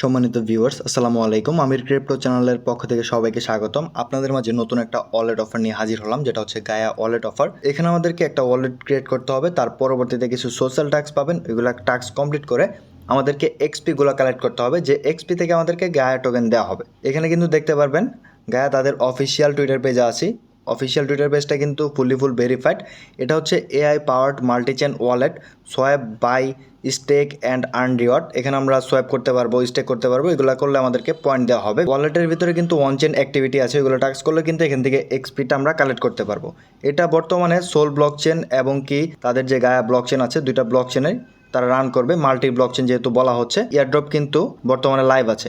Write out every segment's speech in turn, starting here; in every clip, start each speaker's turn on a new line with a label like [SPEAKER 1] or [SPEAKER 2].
[SPEAKER 1] সম্মানিত ভিউয়ার্স আসসালামু আলাইকুম। আমির ক্রিপ্টো চ্যানেলের পক্ষ থেকে সবাইকে স্বাগতম। আপনাদের মাঝে নতুন একটা ওয়ালেট অফার নিয়ে হাজির হলাম, যেটা হচ্ছে গায়া ওয়ালেট অফার এখানে আমাদেরকে একটা ওয়ালেট ক্রিয়েট করতে হবে, তার পরবর্তীতে কিছু সোশ্যাল ট্যাক্স পাবেন, এগুলো ট্যাক্স কমপ্লিট করে আমাদেরকে এক্সপিগুলো কালেক্ট করতে হবে, যে এক্সপি থেকে আমাদেরকে গায়া টোকেন দেওয়া হবে। এখানে কিন্তু দেখতে পারবেন গায়া তাদের অফিসিয়াল টুইটার পেজে আছি। অফিসিয়াল টুইটার পেজটা কিন্তু ফুললি ফুল ভেরিফাইড এটা হচ্ছে AI powered multichain wallet swipe by stake and earn reward এখানে আমরা সোয়াইপ করতে পারব স্টেক করতে পারব, এগুলো করলে আমাদেরকে পয়েন্ট দেওয়া হবে। ওয়ালেটের ভিতরে কিন্তু ওয়ান চেন অ্যাক্টিভিটি আছে এগুলো টাক্স করলে কিন্তু এখান থেকে এক্সপিটা আমরা কালেক্ট করতে পারব। এটা বর্তমানে সোল ব্লক চেন এবং কি তাদের যে গায়া ব্লক চেন আছে, দুইটা ব্লক চেনে তারা রান করবে। মাল্টি ব্লক চেন যেহেতু বলা হচ্ছে এয়ারড্রপ কিন্তু বর্তমানে লাইভ আছে।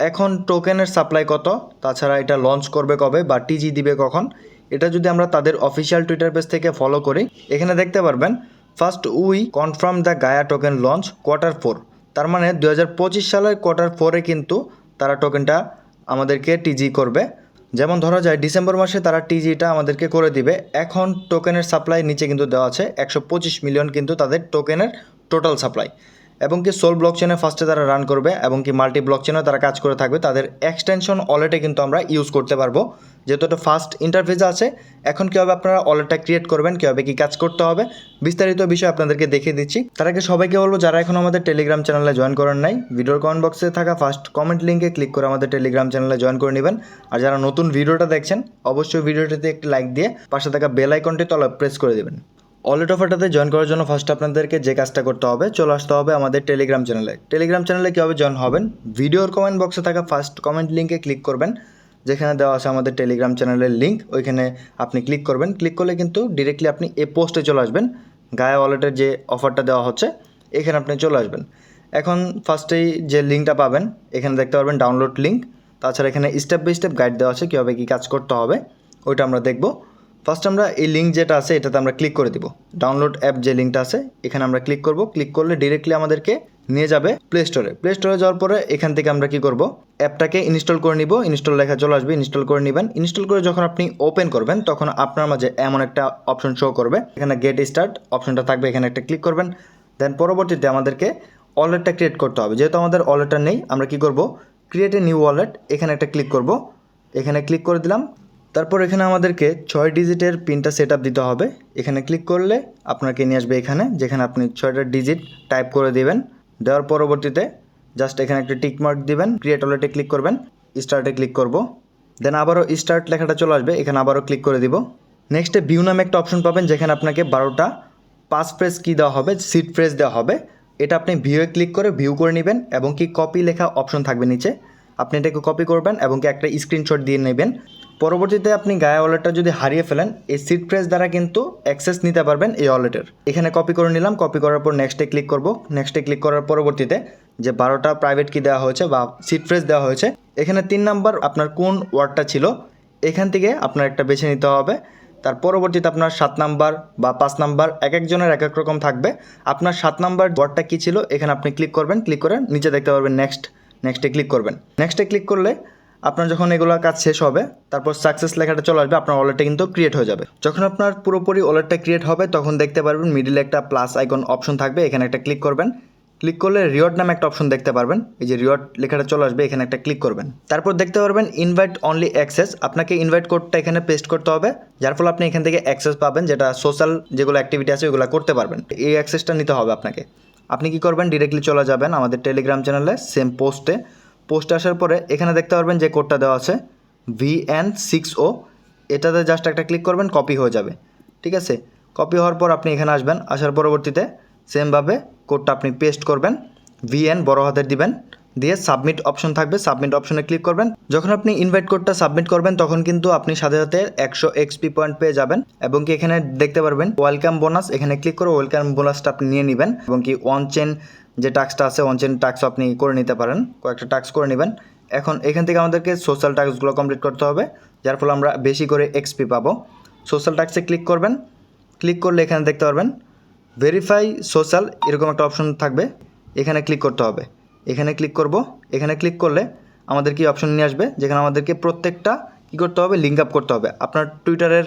[SPEAKER 1] এখন টোকেনের সাপ্লাই কত? তাছাড়া এটা লঞ্চ করবে কবে বা টিজি দিবে কখন? এটা যদি আমরা তাদের অফিসিয়াল টুইটার পেজ থেকে ফলো করি, এখানে দেখতে পারবেন first we confirm the Gaia token launch quarter four তার মানে দু হাজার পঁচিশ সালের কোয়ার্টার ফোরে কিন্তু তারা টোকেনটা আমাদেরকে টিজি করবে। যেমন ধরা যায়, ডিসেম্বর মাসে তারা টিজিটা আমাদেরকে করে দিবে। এখন টোকেনের সাপ্লাই নিচে কিন্তু দেওয়া আছে, একশো পঁচিশ মিলিয়ন কিন্তু তাদের টোকেনের টোটাল সাপ্লাই এবং কি সোল ব্লক চেনে ফার্স্টে তারা রান করবে, এবং কি মাল্টি ব্লক চেনেও তারা কাজ করে থাকবে, তাদের এক্সটেনশন ওয়ালেটে কিন্তু আমরা ইউজ করতে পারব। যেহেতু একটা ফার্স্ট ইন্টারফেস আছে, এখন কীভাবে আপনারা ওয়ালেটটা ক্রিয়েট করবেন, কীভাবে কী কাজ করতে হবে, বিস্তারিত বিষয় আপনাদেরকে দেখিয়ে দিচ্ছি। তার আগে সবাইকে বলব, যারা এখন আমাদের টেলিগ্রাম চ্যানেলে জয়েন করেন নাই ভিডিওর কমেন্ট বক্সে থাকা ফার্স্ট কমেন্ট লিঙ্কে ক্লিক করে আমাদের টেলিগ্রাম চ্যানেলে জয়েন করে নেবেন। আর যারা নতুন ভিডিওটা দেখছেন, অবশ্যই ভিডিওটিতে একটি লাইক দিয়ে পাশে থাকা বেল আইকনটি তলা প্রেস করে দেবেন। ওয়ালেট অফারটাতে জয়েন করার জন্য ফার্স্ট আপনাদেরকে যে কাজটা করতে হবে, চলে আসতে হবে আমাদের টেলিগ্রাম চ্যানেলে টেলিগ্রাম চ্যানেলে কীভাবে জয়েন হবেন ভিডিওর কমেন্ট বক্সে থাকা ফার্স্ট কমেন্ট লিঙ্কে ক্লিক করবেন। যেখানে দেওয়া আছে আমাদের টেলিগ্রাম চ্যানেলের লিঙ্ক ওইখানে আপনি ক্লিক করবেন। ক্লিক করলে কিন্তু ডিরেক্টলি আপনি এ পোস্টে চলে আসবেন। গায়া ওয়ালেটের যে অফারটা দেওয়া হচ্ছে, এখানে আপনি চলে আসবেন। এখন ফার্স্টেই যে লিঙ্কটা পাবেন, এখানে দেখতে পারবেন ডাউনলোড লিঙ্ক তাছাড়া এখানে স্টেপ বাই স্টেপ গাইড দেওয়া আছে কীভাবে কী কাজ করতে হবে, ওইটা আমরা দেখব। ফার্স্ট আমরা এই লিঙ্ক যেটা আছে, এটাতে আমরা ক্লিক করে দিব। ডাউনলোড অ্যাপ যে লিঙ্কটা আছে, এখানে আমরা ক্লিক করব। ক্লিক করলে ডিরেক্টলি আমাদেরকে নিয়ে যাবে প্লে স্টোরে প্লে স্টোরে যাওয়ার পরে এখান থেকে আমরা কি করব? অ্যাপটাকে ইনস্টল করে নিব। ইনস্টল লেখা চলে আসবে ইনস্টল করে নেবেন। ইনস্টল করে যখন আপনি ওপেন করবেন, তখন আপনার মাঝে এমন একটা অপশন শো করবে। এখানে গেট স্টার্ট অপশনটা থাকবে, এখানে একটা ক্লিক করবেন। দেন পরবর্তীতে আমাদেরকে ওয়ালেটটা ক্রিয়েট করতে হবে। যেহেতু আমাদের ওয়ালেটটা নেই, আমরা কি করব? ক্রিয়েট এ নিউ ওয়ালেট এখানে একটা ক্লিক করব। এখানে ক্লিক করে দিলাম। তারপর এখানে আমাদেরকে ছয় ডিজিটের পিনটা সেট আপ দিতে হবে। এখানে ক্লিক করলে আপনাকে নিয়ে আসবে এখানে, যেখানে আপনি ছয়টা ডিজিট টাইপ করে দিবেন। দেওয়ার পরবর্তীতে জাস্ট এখানে একটা টিক মার্ক দিবেন ক্রিয়েট ওয়ালেটে ক্লিক করবেন স্টার্টে ক্লিক করব। দেন আবারও স্টার্ট লেখাটা চলে আসবে, এখানে আবারও ক্লিক করে দিব। নেক্সটে ভিউ নামে একটা অপশন পাবেন, যেখানে আপনাকে বারোটা পাস প্রেস কী দেওয়া হবে সিট প্রেস দেওয়া হবে। এটা আপনি ভিউয়ে ক্লিক করে ভিউ করে নেবেন এবং কি কপি লেখা অপশন থাকবে নিচে। আপনি এটাকে কপি করবেন এবং কি একটা স্ক্রিনশট দিয়ে নেবেন। পরবর্তীতে আপনি গায়া ওয়ালেটটা যদি হারিয়ে ফেলেন, এই সিট প্রেস দ্বারা কিন্তু অ্যাক্সেস নিতে পারবেন এই ওয়ালেটের। এখানে কপি করে নিলাম কপি করার পর নেক্সটে ক্লিক করব। নেক্সটে ক্লিক করার পরবর্তীতে যে বারোটা প্রাইভেট কি দেওয়া হয়েছে বা সিট প্রেস দেওয়া হয়েছে, এখানে তিন নাম্বার আপনার কোন ওয়ার্ডটা ছিল, এখান থেকে আপনার একটা বেছে নিতে হবে। তার পরবর্তীতে আপনার সাত নাম্বার বা পাঁচ নাম্বার এক একজনের এক এক রকম থাকবে। আপনার সাত নাম্বার ওয়ার্ডটা কী ছিল, এখানে আপনি ক্লিক করবেন ক্লিক করে নিচে দেখতে পারবেন নেক্সট নেক্সটে ক্লিক করবেন। নেক্সটে ক্লিক করলে আপনার যখন এগুলো কাজ শেষ হবে, তারপর সাকসেস লেখাটা চলে আসবে, আপনার ওয়ালেটটা কিন্তু ক্রিয়েট হয়ে যাবে। যখন আপনার পুরোপুরি ওয়ালেটটা ক্রিয়েট হবে, তখন দেখতে পারবেন মিডিলে একটা প্লাস আইকন অপশন থাকবে, এখানে একটা ক্লিক করবেন। ক্লিক করলে রিওয়ার্ড নামে একটা অপশন দেখতে পারবেন, এই যে রিওয়ার্ড লেখাটা চলে আসবে, এখানে একটা ক্লিক করবেন। তারপর দেখতে পারবেন ইনভাইট অনলি অ্যাক্সেস আপনাকে ইনভাইট কোডটা এখানে পেস্ট করতে হবে, যার ফলে আপনি এখান থেকে অ্যাক্সেস পাবেন, যেটা সোশ্যাল যেগুলো অ্যাক্টিভিটি আছে ওগুলো করতে পারবেন। এই অ্যাক্সেসটা নিতে হবে আপনাকে। আপনি কি করবেন ডিরেক্টলি চলে যাবেন আমাদের টেলিগ্রাম চ্যানেলে সেম পোস্টে পোস্টে আসার পরে এখানে দেখতে পারবেন যে কোডটা দেওয়া আছে ভি এন সিক্স ও এটাতে জাস্ট একটা ক্লিক করবেন কপি হয়ে যাবে। ঠিক আছে? কপি হওয়ার পর আপনি এখানে আসবেন, আসার পরবর্তীতে সেমভাবে কোডটা আপনি পেস্ট করবেন ভিএন বড় হাতের দিবেন, দিয়ে সাবমিট অপশন থাকবে সাবমিট অপশনে ক্লিক করবেন। যখন আপনি ইনভাইট কোডটা সাবমিট করবেন, তখন কিন্তু আপনি সাথে সাথে একশো এক্সপি পয়েন্ট পেয়ে যাবেন, এবং কি এখানে দেখতে পারবেন ওয়েলকাম বোনাস এখানে ক্লিক করে ওয়েলকাম বোনাসটা আপনি নিয়ে নেবেন, এবং কি ওয়ান চেন যে টাস্কটা আছে অনচেন চেন টাস্ক আপনি করে নিতে পারেন, কয়েকটা টাস্ক করে নেবেন। এখন এখান থেকে আমাদেরকে সোশ্যাল টাস্কগুলো কমপ্লিট করতে হবে, যার ফলে আমরা বেশি করে এক্সপি পাবো। সোশ্যাল টাস্কে ক্লিক করবেন ক্লিক করলে এখানে দেখতে পারবেন ভেরিফাই সোশ্যাল এরকম একটা অপশন থাকবে, এখানে ক্লিক করতে হবে। এখানে ক্লিক করব, এখানে ক্লিক করলে আমাদের কি অপশন নিয়ে আসবে? যেখানে আমাদেরকে প্রত্যেকটা কী করতে হবে? লিঙ্ক আপ করতে হবে। আপনার টুইটারের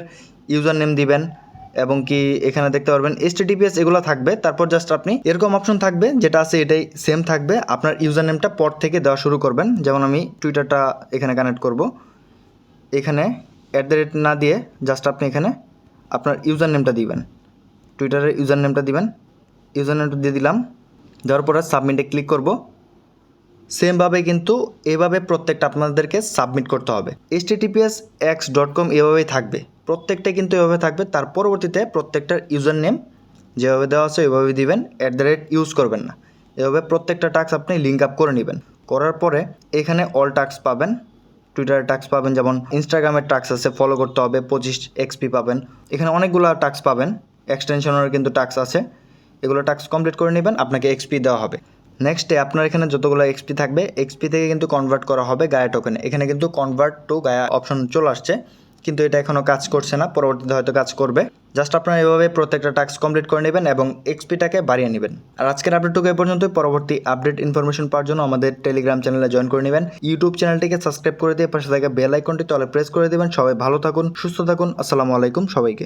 [SPEAKER 1] ইউজার নেম দিবেন এবং কি এখানে দেখতে পারবেন এইচটিটিপিএস এগুলো থাকবে। তারপর জাস্ট আপনি এরকম অপশন থাকবে, যেটা আছে এটাই সেম থাকবে। আপনার ইউজার নেমটা পর থেকে দেওয়া শুরু করবেন। যেমন আমি টুইটারটা এখানে কানেক্ট করব। এখানে অ্যাট দ্য রেট না দিয়ে জাস্ট আপনি এখানে আপনার ইউজার নেমটা দিবেন। টুইটারের ইউজার নেমটা দিবেন। ইউজার নেমটা দিয়ে দিলাম। দেওয়ার পরে সাবমিটে ক্লিক করব। সেমভাবে কিন্তু এভাবে প্রত্যেকটা আপনাদেরকে সাবমিট করতে হবে। H TPS X dot com এভাবেই থাকবে। প্রত্যেকটা কিন্তু এভাবে থাকবে। তার পরবর্তীতে প্রত্যেকটার ইউজার নেম যেভাবে দেওয়া আছে ওইভাবে দিবেন অ্যাট দ্য রেট ইউজ করবেন না। এভাবে প্রত্যেকটা টাস্ক আপনি লিঙ্ক আপ করে নেবেন। করার পরে এখানে অল টাস্ক পাবেন। টুইটারের টাস্ক পাবেন, যেমন ইনস্টাগ্রামের টাস্ক আছে ফলো করতে হবে, পঁচিশ এক্সপি পাবেন। এখানে অনেকগুলো টাস্ক পাবেন এক্সটেনশনের কিন্তু টাস্ক আছে। এগুলো টাস্ক কমপ্লিট করে নেবেন, আপনাকে এক্সপি দেওয়া হবে। নেক্সট আপনার এখানে যতগুলো এক্সপি থাকবে এক্সপি থেকে কিন্তু কনভার্ট করা হবে গায়া টোকেনে এখানে কিন্তু কনভার্ট টু গায়া অপশন চলে আসছে। কিন্তু এটা এখনও কাজ করছে না, পরবর্তীতে হয়তো কাজ করবে। জাস্ট আপনারা এভাবে প্রত্যেকটা টাস্ক কমপ্লিট করে নেবেন এবং এক্সপিটাকে বাড়িয়ে নেবেন। আর আজকের আপডেটটুকু এ পর্যন্ত পরবর্তী আপডেট ইনফরমেশন পাওয়ার জন্য আমাদের টেলিগ্রাম চ্যানেলে জয়েন করে নেবেন। ইউটিউব চ্যানেলটিকে সাবস্ক্রাইব করে দিয়ে পাশে থাকা বেল আইকনটি তলে প্রেস করে দেবেন। সবাই ভালো থাকুন, সুস্থ থাকুন, আসসালামু আলাইকুম সবাইকে।